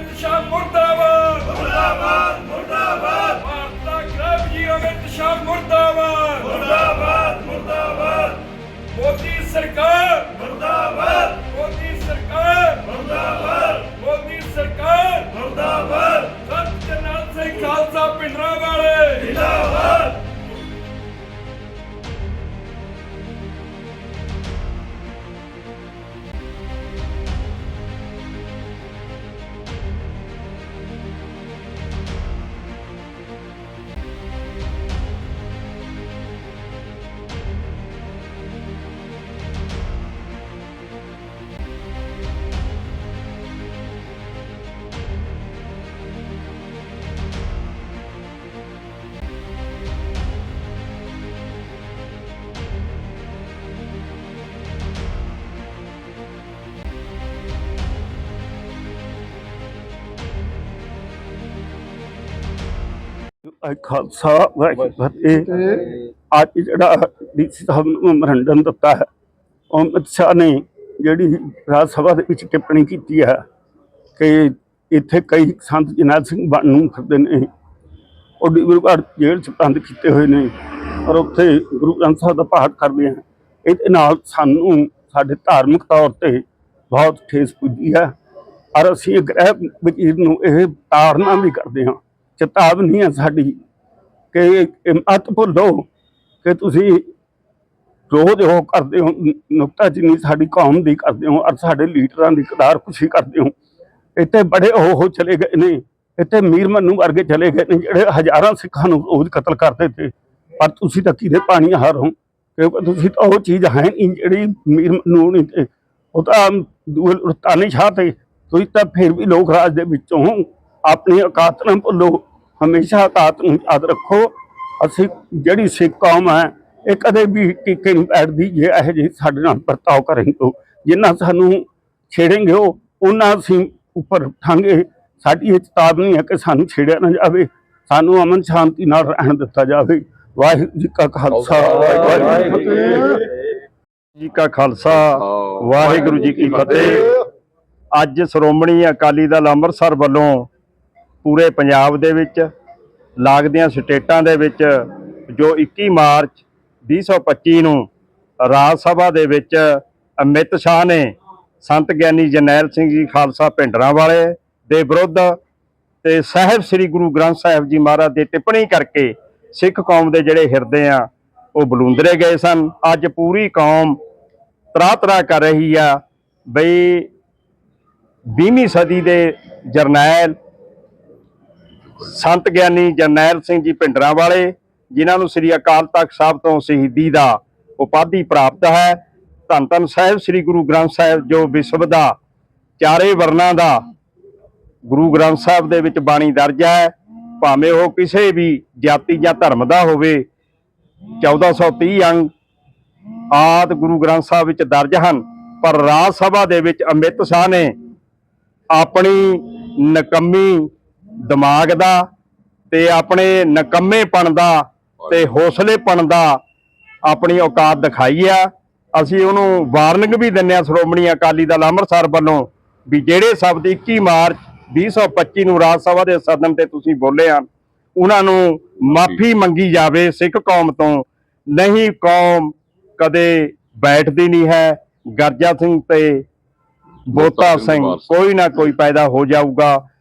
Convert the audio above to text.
ਅਮਿਤ ਸ਼ਾਹ ਮੁਰਦਾ ਖਾਲਸਾ ਵਾਹਿਗੁਰੂ ਫਤਿਹ। ਅੱਜ ਜਿਹੜਾ ਡੀਸੀ ਸਾਹਿਬ ਨੂੰ ਮੈਮੋਰੰਡਮ ਦਿੱਤਾ ਹੈ ਉਹ ਅਮਿਤ ਸ਼ਾਹ ਨੇ ਜਿਹੜੀ ਰਾਜ ਸਭਾ ਦੇ ਵਿੱਚ ਟਿੱਪਣੀ ਕੀਤੀ ਹੈ ਕਿ ਇੱਥੇ ਕਈ ਸੰਤ ਜਨਰਲ ਸਿੰਘ ਬਣਨ ਨੂੰ ਫਿਰਦੇ ਨੇ। ਉਹ ਡਿਬਰੂਗੜ੍ਹ ਜੇਲ੍ਹ ਚ ਬੰਦ ਕੀਤੇ ਹੋਏ ਨੇ ਔਰ ਉੱਥੇ ਗੁਰੂ ਗ੍ਰੰਥ ਸਾਹਿਬ ਦਾ ਪਾਠ ਕਰਦੇ ਆ। ਇਹਦੇ ਨਾਲ ਸਾਨੂੰ ਸਾਡੇ ਧਾਰਮਿਕ ਤੌਰ ਤੇ ਬਹੁਤ ਠੇਸ ਪੁੱਜੀ ਹੈ। ਔਰ ਅਸੀਂ ਇਹ ਗ੍ਰਹਿ ਵਜ਼ੀਰ ਨੂੰ ਇਹ ਤਾੜਨਾ ਵੀ ਕਰਦੇ ਹਾਂ। ਚੇਤਾਵਨੀ ਹੈ ਸਾਡੀ ਕਿ ਇਹ ਭੁੱਲੋ ਕਿ ਤੁਸੀਂ ਰੋਜ਼ ਉਹ ਕਰਦੇ ਹੋ ਨੁਕਤਾ ਜਿੰਨੀ ਸਾਡੀ ਕੌਮ ਦੀ ਕਰਦੇ ਹੋ ਔਰ ਸਾਡੇ ਲੀਡਰਾਂ ਦੀ ਕਦਾਰ ਖੁਸ਼ੀ ਕਰਦੇ ਹੋ। ਇੱਥੇ ਬੜੇ ਉਹ ਹੋ ਚਲੇ ਗਏ ਨੇ, ਇੱਥੇ ਮੀਰ ਮੰਨੂ ਵਰਗੇ ਚਲੇ ਗਏ ਨੇ ਜਿਹੜੇ ਹਜ਼ਾਰਾਂ ਸਿੱਖਾਂ ਨੂੰ ਰੋਜ਼ ਕਤਲ ਕਰਦੇ ਤੇ, ਪਰ ਤੁਸੀਂ ਤਾਂ ਕਿਹਦੇ ਪਾਣੀ ਹਾਰੋ ਕਿਉਂਕਿ ਤੁਸੀਂ ਤਾਂ ਉਹ ਚੀਜ਼ ਹੈ ਨਹੀਂ ਜਿਹੜੀ ਮੀਰ ਮੰਨੂ ਨਹੀਂ ਤੇ, ਉਹ ਤਾਂ ਦੂਏ ਤਾਨੀ ਸ਼ਾਹ ਤੇ, ਤੁਸੀਂ ਤਾਂ ਫਿਰ ਵੀ ਲੋਕ ਰਾਜ ਦੇ ਵਿੱਚੋਂ ਆਪਣੀ ਔਕਾਤ ਨਾ ਭੁੱਲੋ। ਹਮੇਸ਼ਾ ਔਕਾਤ ਨੂੰ ਯਾਦ ਰੱਖੋ। ਅਸੀਂ ਜਿਹੜੀ ਸਿੱਖ ਕੌਮ ਹੈ, ਇਹ ਕਦੇ ਵੀ ਟੀਕੇ ਨਹੀਂ ਬੈਠਦੀ ਜੇ ਇਹੋ ਜਿਹੇ ਸਾਡੇ ਨਾਲ ਵਰਤਾਓ ਕਰਨਗੇ ਜਿੰਨਾ ਸਾਨੂੰ ਛੇੜेंगे ਉਹ ਉਹਨਾਂ ਅਸੀਂ ਉੱਪਰ ਉਠਾਂਗੇ। ਸਾਡੀ ਇਹ ਚੇਤਾਵਨੀ ਹੈ ਕਿ ਸਾਨੂੰ ਛੇੜਿਆ ਨਾ ਜਾਵੇ। ਸਾਨੂੰ ਅਮਨ ਸ਼ਾਂਤੀ ਨਾਲ ਰਹਿਣ ਦਿੱਤਾ ਜਾਵੇ। ਵਾਹਿਗੁਰੂ ਜੀ ਕਾ ਖਾਲਸਾ, ਵਾਹਿਗੁਰੂ ਜੀ ਕੀ ਜੀ ਕਾ ਖਾਲਸਾ, ਵਾਹਿਗੁਰੂ ਜੀ ਕੀ ਫਤਿਹ। ਅੱਜ ਸ਼੍ਰੋਮਣੀ ਅਕਾਲੀ ਦਲ ਅੰਮ੍ਰਿਤਸਰ ਵੱਲੋਂ ਪੂਰੇ ਪੰਜਾਬ ਦੇ ਵਿੱਚ, ਲੱਗਦੀਆਂ ਸਟੇਟਾਂ ਦੇ ਵਿੱਚ, ਜੋ 21 ਮਾਰਚ 2025 ਨੂੰ ਰਾਜ ਸਭਾ ਦੇ ਵਿੱਚ ਅਮਿਤ ਸ਼ਾਹ ਨੇ ਸੰਤ ਗਿਆਨੀ ਜਰਨੈਲ ਸਿੰਘ ਜੀ ਖਾਲਸਾ ਭਿੰਡਰਾਂ ਵਾਲੇ ਦੇ ਵਿਰੁੱਧ ਤੇ ਸਾਹਿਬ ਸ੍ਰੀ ਗੁਰੂ ਗ੍ਰੰਥ ਸਾਹਿਬ ਜੀ ਮਹਾਰਾਜ ਦੀ ਟਿੱਪਣੀ ਕਰਕੇ ਸਿੱਖ ਕੌਮ ਦੇ ਜਿਹੜੇ ਹਿਰਦੇ ਆ, ਉਹ ਬਲੂੰਦਰੇ ਗਏ ਸਨ। ਅੱਜ ਪੂਰੀ ਕੌਮ ਤਰਾ ਤਰਾ ਕਰ ਰਹੀ ਆ ਬਈ 20ਵੀਂ ਸਦੀ ਦੇ ਜਰਨੈਲ ਸੰਤ ਗਿਆਨੀ ਜਰਨੈਲ ਸਿੰਘ ਜੀ ਭਿੰਡਰਾਂ ਵਾਲੇ, ਜਿਨ੍ਹਾਂ ਨੂੰ ਸ੍ਰੀ ਅਕਾਲ ਤਖਤ ਸਾਹਿਬ ਤੋਂ ਸ਼ਹੀਦੀ ਦਾ ਉਪਾਧੀ ਪ੍ਰਾਪਤ ਹੈ, ਧੰਨ ਧੰਨ ਸਾਹਿਬ, ਸ੍ਰੀ ਗੁਰੂ ਗ੍ਰੰਥ ਸਾਹਿਬ, ਜੋ ਵਿਸ਼ਵ ਦਾ ਚਾਰੇ ਵਰਨਾਂ ਦਾ ਗੁਰੂ ਗ੍ਰੰਥ ਸਾਹਿਬ ਦੇ ਵਿੱਚ ਬਾਣੀ ਦਰਜ ਹੈ, ਭਾਵੇਂ ਉਹ ਕਿਸੇ ਵੀ ਜਾਤੀ ਜਾਂ ਧਰਮ ਦਾ ਹੋਵੇ 1430 ਅੰਗ ਆਦ ਗੁਰੂ ਗ੍ਰੰਥ ਸਾਹਿਬ ਵਿੱਚ ਦਰਜ ਹਨ, ਪਰ ਰਾਜ ਸਭਾ ਦੇ ਵਿੱਚ ਅਮਿਤ ਸ਼ਾਹ ਨੇ ਆਪਣੀ ਨਕੰਮੀ ਦਿਮਾਗ ਦਾ ਤੇ ਆਪਣੇ ਨਕੰਮੇਪਣ ਦਾ ਤੇ ਹੌਸਲੇਪਣ ਦਾ ਆਪਣੀ ਔਕਾਤ ਦਿਖਾਈ ਆ। ਅਸੀਂ ਉਹਨੂੰ ਵਾਰਨਿੰਗ ਵੀ ਦਿੰਨੇ ਆ ਸ਼੍ਰੋਮਣੀ ਅਕਾਲੀ ਦਲ ਅੰਮ੍ਰਿਤਸਰ ਵੱਲੋਂ ਵੀ ਜਿਹੜੇ ਸ਼ਬਦ 21 ਮਾਰਚ 2025 ਨੂੰ ਰਾਜ ਸਭਾ ਦੇ ਸਦਨ ਤੇ ਤੁਸੀਂ ਬੋਲੇ ਆ ਉਹਨਾਂ ਨੂੰ ਮਾਫੀ ਮੰਗੀ ਜਾਵੇ ਸਿੱਖ ਕੌਮ ਤੋਂ। ਨਹੀਂ ਕੌਮ ਕਦੇ ਬੈਠਦੀ ਨਹੀਂ ਹੈ। ਗਰਜਾ ਸਿੰਘ ਤੇ ਬੋਤਾ ਸਿੰਘ ਕੋਈ ਨਾ ਕੋਈ ਪੈਦਾ ਹੋ ਜਾਊਗਾ।